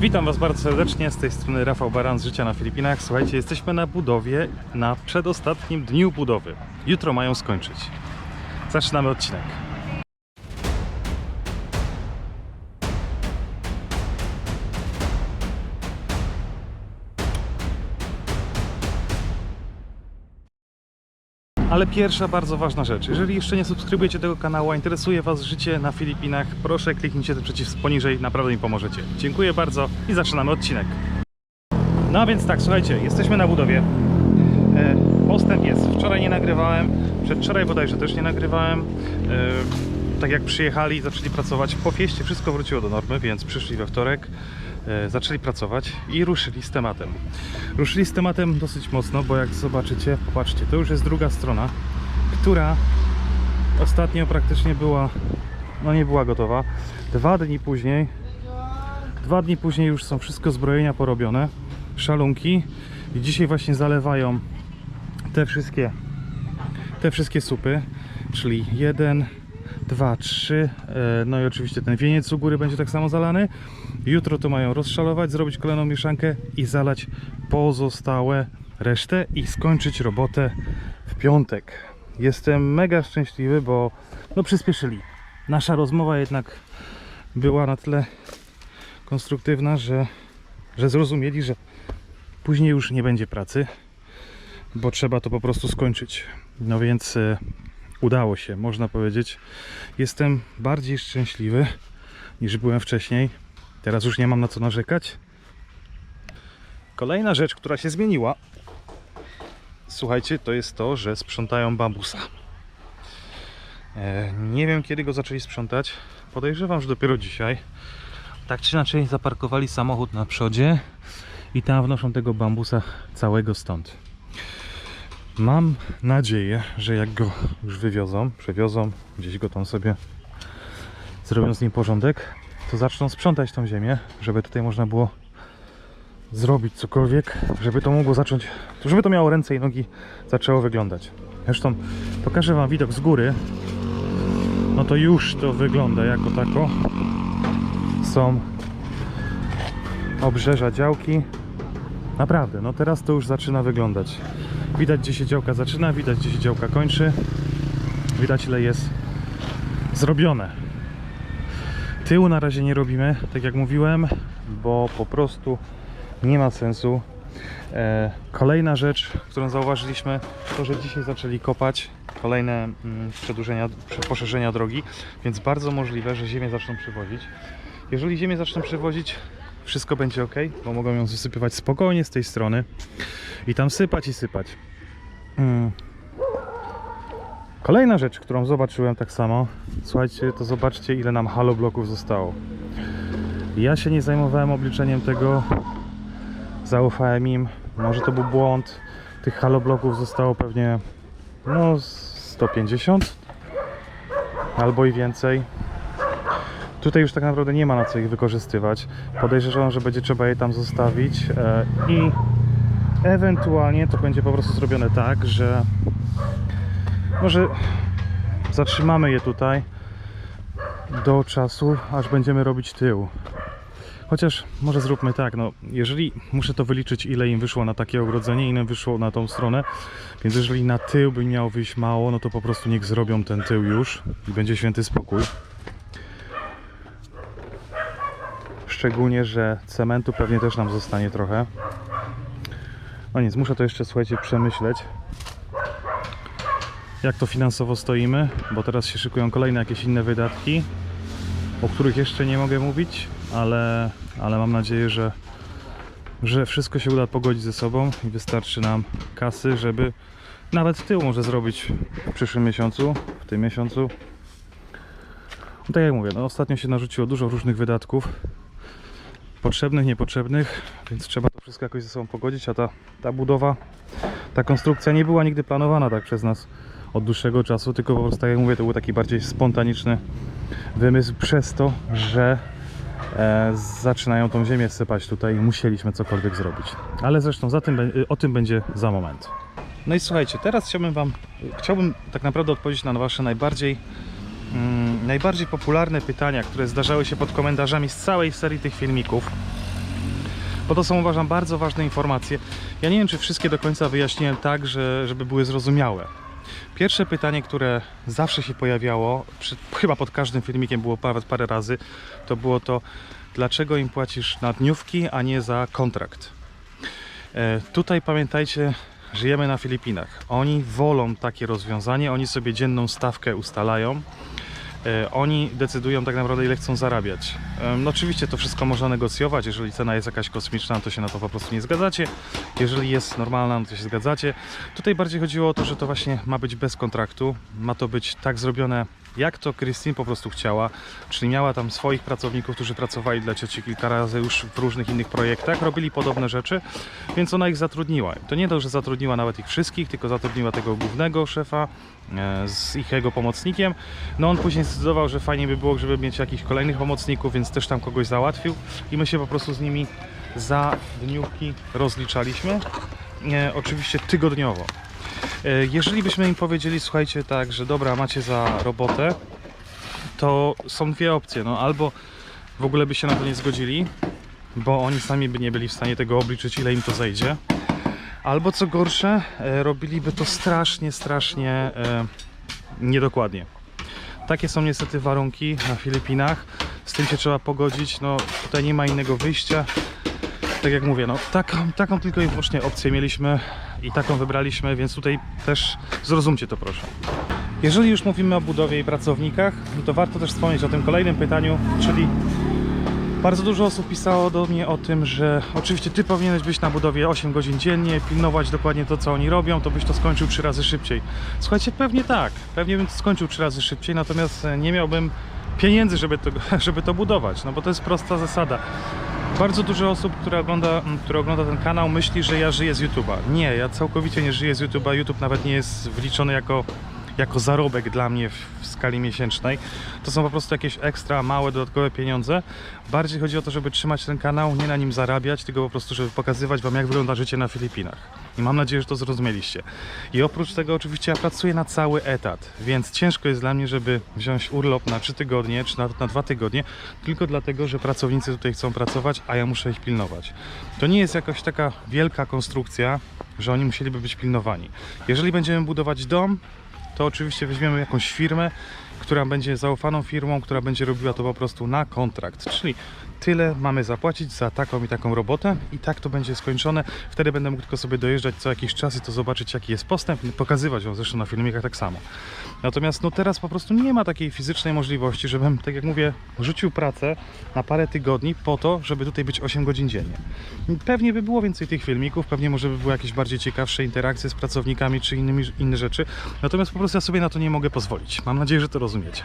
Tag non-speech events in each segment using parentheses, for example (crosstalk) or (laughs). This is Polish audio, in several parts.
Witam Was bardzo serdecznie, z tej strony Rafał Baran z Życia na Filipinach. Słuchajcie, jesteśmy na budowie, na przedostatnim dniu budowy. Jutro mają skończyć. Zaczynamy odcinek. Ale pierwsza bardzo ważna rzecz. Jeżeli jeszcze nie subskrybujecie tego kanału, a interesuje Was życie na Filipinach, proszę kliknijcie ten przycisk poniżej, naprawdę mi pomożecie. Dziękuję bardzo i zaczynamy odcinek. No a więc tak, słuchajcie, jesteśmy na budowie. E, Postęp jest. Wczoraj nie nagrywałem, przedwczoraj bodajże też nie nagrywałem. E, Tak jak przyjechali, zaczęli pracować po fieście, wszystko wróciło do normy, więc przyszli we wtorek, zaczęli pracować i ruszyli z tematem. Ruszyli z tematem dosyć mocno, bo jak zobaczycie, popatrzcie, to już jest druga strona, która ostatnio praktycznie była, no nie była gotowa. Dwa dni później, dwa dni później już są wszystko zbrojenia porobione, szalunki i dzisiaj właśnie zalewają te wszystkie, te wszystkie supy, czyli jeden, dwa, trzy, e, no i oczywiście ten wieniec u góry będzie tak samo zalany. Jutro to mają rozszalować, zrobić kolejną mieszankę i zalać pozostałe resztę i skończyć robotę w piątek. Jestem mega szczęśliwy, bo no przyspieszyli. Nasza rozmowa jednak była na tyle konstruktywna, że, że zrozumieli, że później już nie będzie pracy, bo trzeba to po prostu skończyć. No więc e, udało się, można powiedzieć. Jestem bardziej szczęśliwy niż byłem wcześniej. Teraz już nie mam na co narzekać. Kolejna rzecz, która się zmieniła, słuchajcie, to jest to, że sprzątają bambusa. E, Nie wiem kiedy go zaczęli sprzątać. Podejrzewam, że dopiero dzisiaj. Tak czy inaczej zaparkowali samochód na przodzie i tam wnoszą tego bambusa całego stąd. Mam nadzieję, że jak go już wywiozą, przewiozą, gdzieś go tam sobie zrobią z nim porządek, to zaczną sprzątać tą ziemię, żeby tutaj można było zrobić cokolwiek, żeby to mogło zacząć, żeby to miało ręce i nogi, zaczęło wyglądać. Zresztą pokażę Wam widok z góry. No to już to wygląda jako tako. Są obrzeża działki. Naprawdę, no teraz to już zaczyna wyglądać. Widać gdzie się działka zaczyna, widać gdzie się działka kończy. Widać ile jest zrobione. Tyłu na razie nie robimy, tak jak mówiłem, bo po prostu nie ma sensu. E, kolejna rzecz, którą zauważyliśmy, to że dzisiaj zaczęli kopać kolejne mm, przedłużenia, prze- poszerzenia drogi, więc bardzo możliwe, że ziemię zaczną przywozić. Jeżeli ziemię zaczną przywozić, wszystko będzie ok, bo mogą ją zasypywać spokojnie z tej strony i tam sypać i sypać. Mm. Kolejna rzecz, którą zobaczyłem tak samo, słuchajcie, to zobaczcie ile nam halobloków zostało. Ja się nie zajmowałem obliczeniem tego, zaufałem im, może to był błąd. Tych halobloków zostało pewnie no z 150 albo i więcej. Tutaj już tak naprawdę nie ma na co ich wykorzystywać. Podejrzewam, że będzie trzeba je tam zostawić e, i ewentualnie to będzie po prostu zrobione tak, że może zatrzymamy je tutaj do czasu, aż będziemy robić tył. Chociaż może zróbmy tak, no jeżeli muszę to wyliczyć ile im wyszło na takie ogrodzenie, ile wyszło na tą stronę, więc jeżeli na tył by miało wyjść mało, no to po prostu niech zrobią ten tył już i będzie święty spokój. Szczególnie, że cementu pewnie też nam zostanie trochę. No nic, muszę to jeszcze słuchajcie przemyśleć. Jak to finansowo stoimy, bo teraz się szykują kolejne jakieś inne wydatki, o których jeszcze nie mogę mówić, ale, ale mam nadzieję, że, że wszystko się uda pogodzić ze sobą i wystarczy nam kasy, żeby nawet tył może zrobić w przyszłym miesiącu, w tym miesiącu. No tak jak mówię, no ostatnio się narzuciło dużo różnych wydatków, potrzebnych, niepotrzebnych, więc trzeba to wszystko jakoś ze sobą pogodzić, a ta, ta budowa, ta konstrukcja nie była nigdy planowana tak przez nas od dłuższego czasu, tylko po prostu, tak jak mówię, to był taki bardziej spontaniczny wymysł przez to, że e, zaczynają tą ziemię sypać tutaj i musieliśmy cokolwiek zrobić. Ale zresztą za tym, o tym będzie za moment. No i słuchajcie, teraz chciałbym Wam, chciałbym tak naprawdę odpowiedzieć na Wasze najbardziej mm, najbardziej popularne pytania, które zdarzały się pod komentarzami z całej serii tych filmików. bo to są uważam bardzo ważne informacje. Ja nie wiem, czy wszystkie do końca wyjaśniłem tak, że, żeby były zrozumiałe. Pierwsze pytanie, które zawsze się pojawiało, przy, chyba pod każdym filmikiem było parę, parę razy, to było to, dlaczego im płacisz na dniówki, a nie za kontrakt. E, tutaj pamiętajcie, żyjemy na Filipinach. Oni wolą takie rozwiązanie, oni sobie dzienną stawkę ustalają. E, Oni decydują tak naprawdę, ile chcą zarabiać. No oczywiście to wszystko można negocjować. Jeżeli cena jest jakaś kosmiczna, to się na to po prostu nie zgadzacie. Jeżeli jest normalna, no to się zgadzacie. Tutaj bardziej chodziło o to, że to właśnie ma być bez kontraktu. Ma to być tak zrobione, jak to Christine po prostu chciała. Czyli miała tam swoich pracowników, którzy pracowali dla cioci kilka razy już w różnych innych projektach, robili podobne rzeczy, więc ona ich zatrudniła. To nie to, że zatrudniła nawet ich wszystkich, tylko zatrudniła tego głównego szefa e, z ich jego pomocnikiem. No on później zdecydował, że fajnie by było, żeby mieć jakichś kolejnych pomocników, więc też tam kogoś załatwił i my się po prostu z nimi za dniówki rozliczaliśmy. E, oczywiście tygodniowo. E, Jeżeli byśmy im powiedzieli, słuchajcie, tak, że dobra, macie za robotę, to są dwie opcje. No, albo w ogóle by się na to nie zgodzili, bo oni sami by nie byli w stanie tego obliczyć, ile im to zejdzie. Albo co gorsze, e, robiliby to strasznie, strasznie e, niedokładnie. Takie są niestety warunki na Filipinach. Z tym się trzeba pogodzić. No, tutaj nie ma innego wyjścia. Tak jak mówię, no, taką, taką tylko i wyłącznie opcję mieliśmy i taką wybraliśmy, więc tutaj też zrozumcie to proszę. Jeżeli już mówimy o budowie i pracownikach, no to warto też wspomnieć o tym kolejnym pytaniu, czyli bardzo dużo osób pisało do mnie o tym, że oczywiście ty powinieneś być na budowie 8 godzin dziennie, pilnować dokładnie to, co oni robią, to byś to skończył 3 razy szybciej. Słuchajcie, pewnie tak, pewnie bym to skończył 3 razy szybciej, natomiast e, nie miałbym pieniędzy, żeby to, (laughs) żeby to budować, no bo to jest prosta zasada. Bardzo dużo osób, które ogląda, które ogląda ten kanał, myśli, że ja żyję z YouTube'a. Nie, ja całkowicie nie żyję z YouTube'a. YouTube nawet nie jest wliczony jako, jako zarobek dla mnie w, skali miesięcznej. To są po prostu jakieś ekstra, małe, dodatkowe pieniądze. Bardziej chodzi o to, żeby trzymać ten kanał, nie na nim zarabiać, tylko po prostu, żeby pokazywać Wam, jak wygląda życie na Filipinach. I mam nadzieję, że to zrozumieliście. I oprócz tego, oczywiście, ja pracuję na cały etat, więc ciężko jest dla mnie, żeby wziąć urlop na 3 tygodnie, czy nawet na 2 tygodnie, tylko dlatego, że pracownicy tutaj chcą pracować, a ja muszę ich pilnować. To nie jest jakaś taka wielka konstrukcja, że oni musieliby być pilnowani. Jeżeli będziemy budować dom, to oczywiście weźmiemy jakąś firmę, która będzie zaufaną firmą, która będzie robiła to po prostu na kontrakt. Czyli tyle mamy zapłacić za taką i taką robotę i tak to będzie skończone. Wtedy będę mógł tylko sobie dojeżdżać co jakiś czas i to zobaczyć jaki jest postęp, pokazywać ją zresztą na filmikach tak samo. Natomiast no teraz po prostu nie ma takiej fizycznej możliwości, żebym, tak jak mówię, rzucił pracę na parę tygodni po to, żeby tutaj być 8 godzin dziennie. Pewnie by było więcej tych filmików, pewnie może by były jakieś bardziej ciekawsze interakcje z pracownikami czy innymi, inne rzeczy. Natomiast po prostu ja sobie na to nie mogę pozwolić. Mam nadzieję, że to rozumiecie.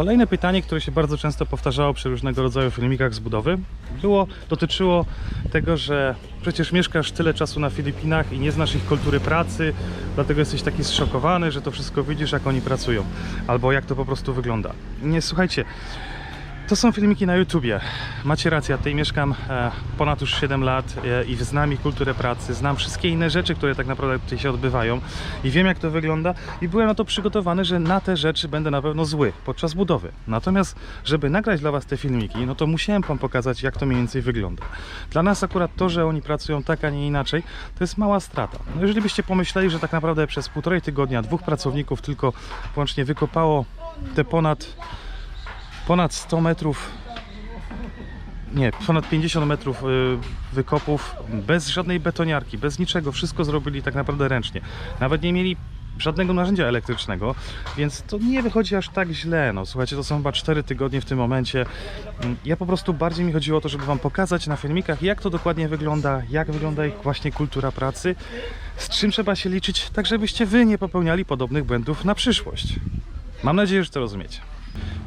Kolejne pytanie, które się bardzo często powtarzało przy różnego rodzaju filmikach z budowy, było, dotyczyło tego, że przecież mieszkasz tyle czasu na Filipinach i nie znasz ich kultury pracy, dlatego jesteś taki zszokowany, że to wszystko widzisz, jak oni pracują, albo jak to po prostu wygląda. Nie, słuchajcie, to są filmiki na YouTubie. Macie rację, ja tutaj mieszkam e, ponad już 7 lat e, i znam ich kulturę pracy, znam wszystkie inne rzeczy, które tak naprawdę tutaj się odbywają i wiem jak to wygląda i byłem na to przygotowany, że na te rzeczy będę na pewno zły podczas budowy. Natomiast, żeby nagrać dla Was te filmiki, no to musiałem Wam pokazać jak to mniej więcej wygląda. Dla nas akurat to, że oni pracują tak, a nie inaczej, to jest mała strata. No jeżeli byście pomyśleli, że tak naprawdę przez półtorej tygodnia dwóch pracowników tylko włącznie wykopało te ponad ponad 100 metrów, nie, ponad 50 metrów y, wykopów bez żadnej betoniarki, bez niczego, wszystko zrobili tak naprawdę ręcznie. Nawet nie mieli żadnego narzędzia elektrycznego, więc to nie wychodzi aż tak źle. No, słuchajcie, to są chyba 4 tygodnie w tym momencie. Mm, Ja po prostu bardziej mi chodziło o to, żeby Wam pokazać na filmikach, jak to dokładnie wygląda, jak wygląda ich właśnie kultura pracy, z czym trzeba się liczyć, tak żebyście Wy nie popełniali podobnych błędów na przyszłość. Mam nadzieję, że to rozumiecie.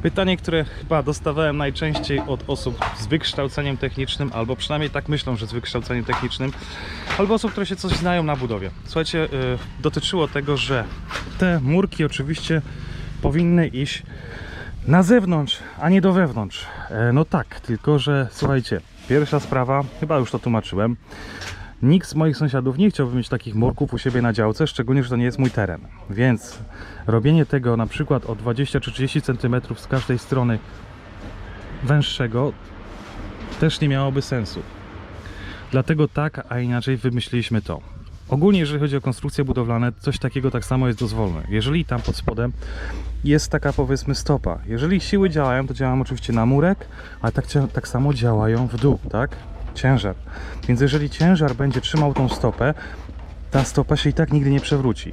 Pytanie, które chyba dostawałem najczęściej od osób z wykształceniem technicznym, albo przynajmniej tak myślą, że z wykształceniem technicznym, albo osób, które się coś znają na budowie. Słuchajcie, yy, dotyczyło tego, że te murki oczywiście powinny iść na zewnątrz, a nie do wewnątrz. E, no tak, tylko że słuchajcie, pierwsza sprawa, chyba już to tłumaczyłem. Nikt z moich sąsiadów nie chciałby mieć takich murków u siebie na działce, szczególnie, że to nie jest mój teren. Więc robienie tego na przykład o 20 czy 30 cm z każdej strony węższego też nie miałoby sensu. Dlatego tak, a inaczej wymyśliliśmy to. Ogólnie, jeżeli chodzi o konstrukcje budowlane, coś takiego tak samo jest dozwolone. Jeżeli tam pod spodem jest taka powiedzmy stopa, jeżeli siły działają, to działają oczywiście na murek, ale tak, tak samo działają w dół, tak? Ciężar. Więc jeżeli ciężar będzie trzymał tą stopę, ta stopa się i tak nigdy nie przewróci.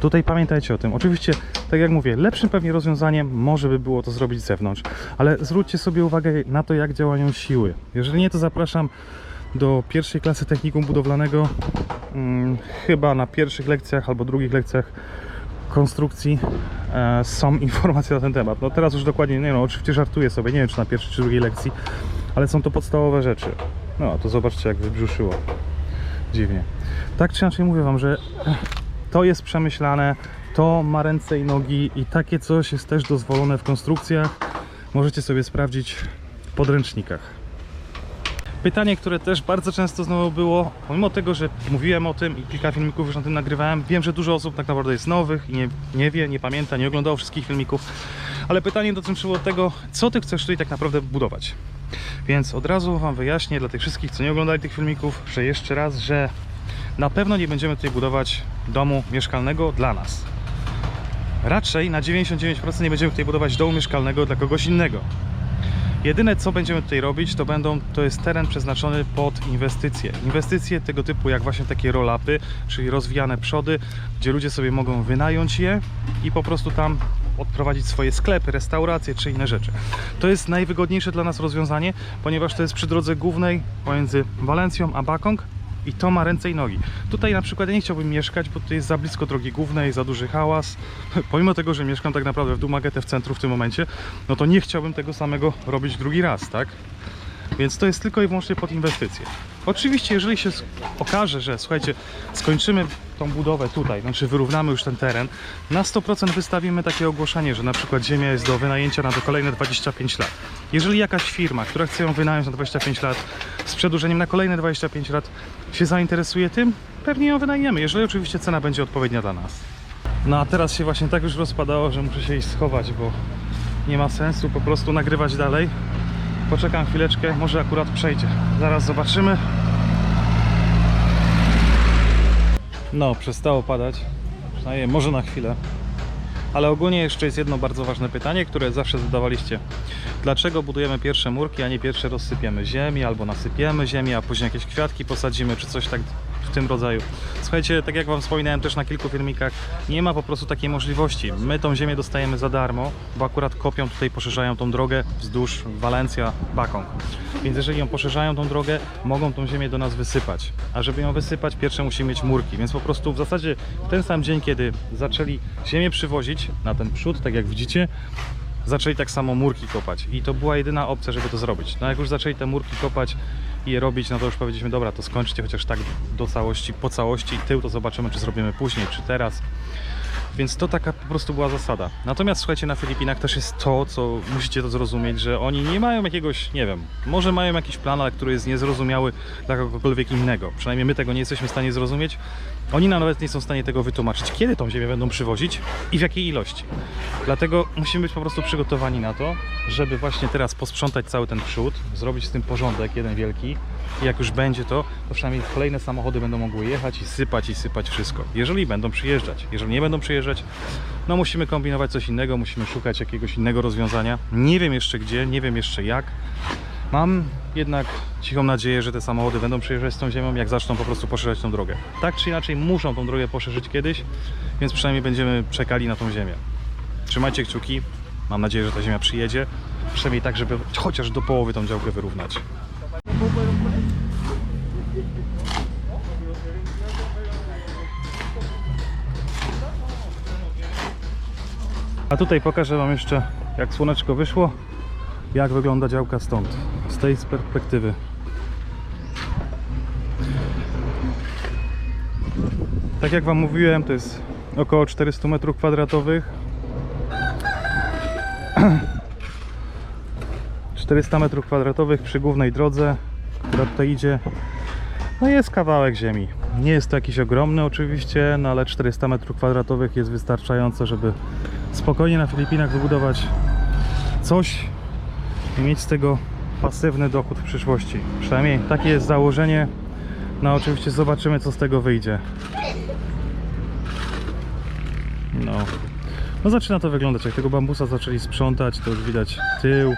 Tutaj pamiętajcie o tym. Oczywiście, tak jak mówię, lepszym pewnie rozwiązaniem może by było to zrobić z zewnątrz, ale zwróćcie sobie uwagę na to, jak działają siły. Jeżeli nie, to zapraszam do pierwszej klasy technikum budowlanego. Hmm, chyba na pierwszych lekcjach albo drugich lekcjach konstrukcji e, są (laughs) informacje na ten temat. No teraz już dokładnie, nie no, oczywiście żartuję sobie, nie wiem czy na pierwszej czy drugiej lekcji, ale są to podstawowe rzeczy. No, to zobaczcie jak wybrzuszyło. Dziwnie. Tak czy inaczej mówię Wam, że to jest przemyślane, to ma ręce i nogi i takie coś jest też dozwolone w konstrukcjach. Możecie sobie sprawdzić w podręcznikach. Pytanie, które też bardzo często znowu było, pomimo tego, że mówiłem o tym i kilka filmików już na tym nagrywałem, wiem, że dużo osób tak naprawdę jest nowych i nie, nie wie, nie pamięta, nie oglądało wszystkich filmików, ale pytanie dotyczyło tego, co ty chcesz tutaj tak naprawdę budować. Więc od razu Wam wyjaśnię dla tych wszystkich, co nie oglądali tych filmików, że jeszcze raz, że na pewno nie będziemy tutaj budować domu mieszkalnego dla nas. Raczej na 99% nie będziemy tutaj budować domu mieszkalnego dla kogoś innego. Jedyne co będziemy tutaj robić, to będą, to jest teren przeznaczony pod inwestycje. Inwestycje tego typu jak właśnie takie roll-upy, czyli rozwijane przody, gdzie ludzie sobie mogą wynająć je i po prostu tam odprowadzić swoje sklepy, restauracje czy inne rzeczy. To jest najwygodniejsze dla nas rozwiązanie, ponieważ to jest przy drodze głównej pomiędzy Walencją a Bakong i to ma ręce i nogi. Tutaj na przykład ja nie chciałbym mieszkać, bo to jest za blisko drogi głównej, za duży hałas. (laughs) Pomimo tego, że mieszkam tak naprawdę w Dumagetę w centrum w tym momencie, no to nie chciałbym tego samego robić drugi raz, tak? Więc to jest tylko i wyłącznie pod inwestycje. Oczywiście, jeżeli się okaże, że słuchajcie, skończymy tą budowę tutaj, znaczy wyrównamy już ten teren, na 100% wystawimy takie ogłoszenie, że na przykład ziemia jest do wynajęcia na kolejne 25 lat. Jeżeli jakaś firma, która chce ją wynająć na 25 lat z przedłużeniem na kolejne 25 lat się zainteresuje tym, pewnie ją wynajmiemy, jeżeli oczywiście cena będzie odpowiednia dla nas. No a teraz się właśnie tak już rozpadało, że muszę się iść schować, bo nie ma sensu po prostu nagrywać dalej. Poczekam chwileczkę, może akurat przejdzie. Zaraz zobaczymy. No, przestało padać. Przynajmniej może na chwilę. Ale ogólnie jeszcze jest jedno bardzo ważne pytanie, które zawsze zadawaliście. Dlaczego budujemy pierwsze murki, a nie pierwsze rozsypiemy ziemi, albo nasypiemy ziemię, a później jakieś kwiatki posadzimy, czy coś tak w tym rodzaju. Słuchajcie, tak jak Wam wspominałem też na kilku filmikach, nie ma po prostu takiej możliwości. My tą ziemię dostajemy za darmo, bo akurat kopią tutaj, poszerzają tą drogę wzdłuż Walencja, Bakong. Więc jeżeli ją poszerzają tą drogę, mogą tą ziemię do nas wysypać. A żeby ją wysypać, pierwsze musimy mieć murki. Więc po prostu w zasadzie w ten sam dzień, kiedy zaczęli ziemię przywozić na ten przód, tak jak widzicie, zaczęli tak samo murki kopać. I to była jedyna opcja, żeby to zrobić. No jak już zaczęli te murki kopać i je robić, no to już powiedzieliśmy, dobra, to skończcie chociaż tak do całości, po całości. Tył to zobaczymy, czy zrobimy później, czy teraz. Więc to taka po prostu była zasada. Natomiast słuchajcie, na Filipinach też jest to, co musicie to zrozumieć, że oni nie mają jakiegoś, nie wiem, może mają jakiś plan, ale który jest niezrozumiały dla kogokolwiek innego. Przynajmniej my tego nie jesteśmy w stanie zrozumieć. Oni nawet nie są w stanie tego wytłumaczyć, kiedy tą ziemię będą przywozić i w jakiej ilości. Dlatego musimy być po prostu przygotowani na to, żeby właśnie teraz posprzątać cały ten przód, zrobić z tym porządek jeden wielki i jak już będzie to, to przynajmniej kolejne samochody będą mogły jechać i sypać i sypać wszystko. Jeżeli będą przyjeżdżać. Jeżeli nie będą przyjeżdżać, no musimy kombinować coś innego, musimy szukać jakiegoś innego rozwiązania. Nie wiem jeszcze gdzie, nie wiem jeszcze jak. Mam jednak cichą nadzieję, że te samochody będą przyjeżdżać z tą ziemią, jak zaczną po prostu poszerzać tą drogę. Tak czy inaczej muszą tą drogę poszerzyć kiedyś, więc przynajmniej będziemy czekali na tą ziemię. Trzymajcie kciuki. Mam nadzieję, że ta ziemia przyjedzie. Przynajmniej tak, żeby chociaż do połowy tą działkę wyrównać. A tutaj pokażę Wam jeszcze, jak słoneczko wyszło, jak wygląda działka stąd, z tej perspektywy. Tak jak Wam mówiłem, to jest około 400 metrów kwadratowych. (clears throat) 400 metrów kwadratowych przy głównej drodze, która tutaj idzie. No jest kawałek ziemi. Nie jest to jakiś ogromny oczywiście, no ale 400 metrów kwadratowych jest wystarczająco, żeby spokojnie na Filipinach wybudować coś i mieć z tego pasywny dochód w przyszłości. Przynajmniej takie jest założenie. No oczywiście zobaczymy co z tego wyjdzie. No. No zaczyna to wyglądać, jak tego bambusa zaczęli sprzątać, to już widać tył.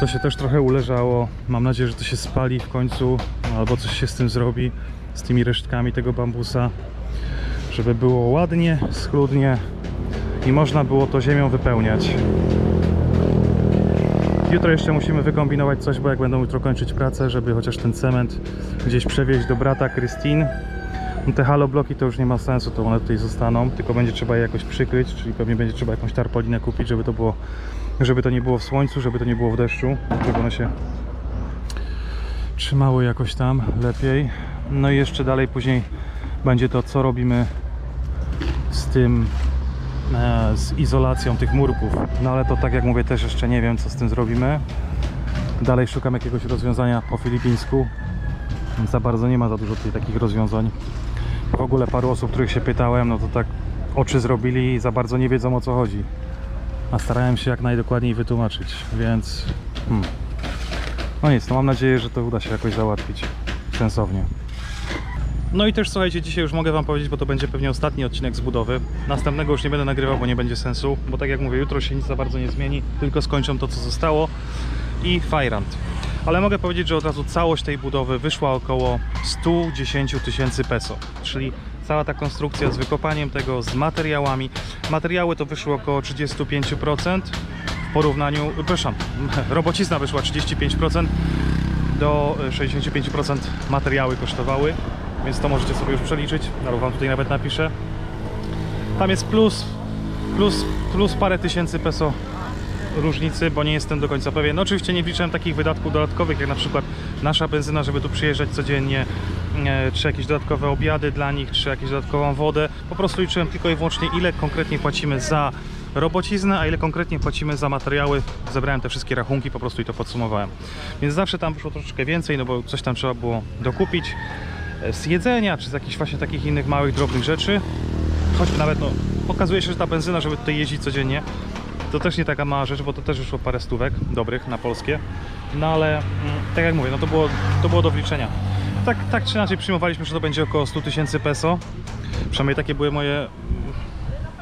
To się też trochę uleżało. Mam nadzieję, że to się spali w końcu, albo coś się z tym zrobi, z tymi resztkami tego bambusa, żeby było ładnie, schludnie i można było to ziemią wypełniać. Jutro jeszcze musimy wykombinować coś, bo jak będą jutro kończyć pracę, żeby chociaż ten cement gdzieś przewieźć do brata Christine. No Te halobloki to już nie ma sensu, to one tutaj zostaną, tylko będzie trzeba je jakoś przykryć, czyli pewnie będzie trzeba jakąś tarpolinę kupić, żeby to było, żeby to nie było w słońcu, żeby to nie było w deszczu, żeby one się trzymały jakoś tam lepiej. No i jeszcze dalej później będzie to, co robimy z tym, z izolacją tych murków. No ale to tak jak mówię, też jeszcze nie wiem, co z tym zrobimy. Dalej szukam jakiegoś rozwiązania po filipińsku. Za bardzo nie ma za dużo tutaj takich rozwiązań. W ogóle paru osób, których się pytałem, no to tak oczy zrobili i za bardzo nie wiedzą o co chodzi. A starałem się jak najdokładniej wytłumaczyć, więc... Hmm. No nic, no mam nadzieję, że to uda się jakoś załatwić sensownie. No i też słuchajcie, dzisiaj już mogę Wam powiedzieć, bo to będzie pewnie ostatni odcinek z budowy. Następnego już nie będę nagrywał, bo nie będzie sensu, bo tak jak mówię, jutro się nic za bardzo nie zmieni, tylko skończą to, co zostało i Fajrant. Ale mogę powiedzieć, że od razu całość tej budowy wyszła około 110 tysięcy peso, czyli cała ta konstrukcja z wykopaniem tego, z materiałami. Materiały to wyszło około 35% w porównaniu, przepraszam, (laughs) robocizna wyszła 35%, do 65% materiały kosztowały, więc to możecie sobie już przeliczyć, ale Wam tutaj nawet napiszę. Tam jest plus, plus, plus parę tysięcy peso różnicy, bo nie jestem do końca pewien. No oczywiście nie wliczałem takich wydatków dodatkowych, jak na przykład nasza benzyna, żeby tu przyjeżdżać codziennie, e, czy jakieś dodatkowe obiady dla nich, czy jakąś dodatkową wodę. Po prostu liczyłem tylko i wyłącznie, ile konkretnie płacimy za robociznę, a ile konkretnie płacimy za materiały. Zebrałem te wszystkie rachunki po prostu i to podsumowałem. Więc zawsze tam wyszło troszeczkę więcej, no bo coś tam trzeba było dokupić z jedzenia, czy z jakichś właśnie takich innych małych, drobnych rzeczy. Choćby nawet, no, okazuje się, że ta benzyna, żeby tutaj jeździć codziennie, to też nie taka mała rzecz, bo to też wyszło parę stówek dobrych na polskie. No ale mm, tak jak mówię, no to było, to było do wliczenia. Tak, tak czy inaczej przyjmowaliśmy, że to będzie około 100 tysięcy peso. Przynajmniej takie były moje mm,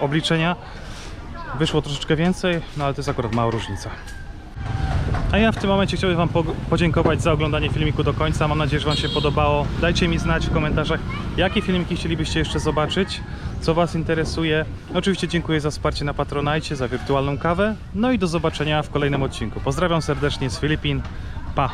obliczenia. Wyszło troszeczkę więcej, no ale to jest akurat mała różnica. A ja w tym momencie chciałbym Wam po- podziękować za oglądanie filmiku do końca. Mam nadzieję, że Wam się podobało. Dajcie mi znać w komentarzach, jakie filmiki chcielibyście jeszcze zobaczyć, co Was interesuje. Oczywiście dziękuję za wsparcie na Patronajcie, za wirtualną kawę. No i do zobaczenia w kolejnym odcinku. Pozdrawiam serdecznie z Filipin. Pa!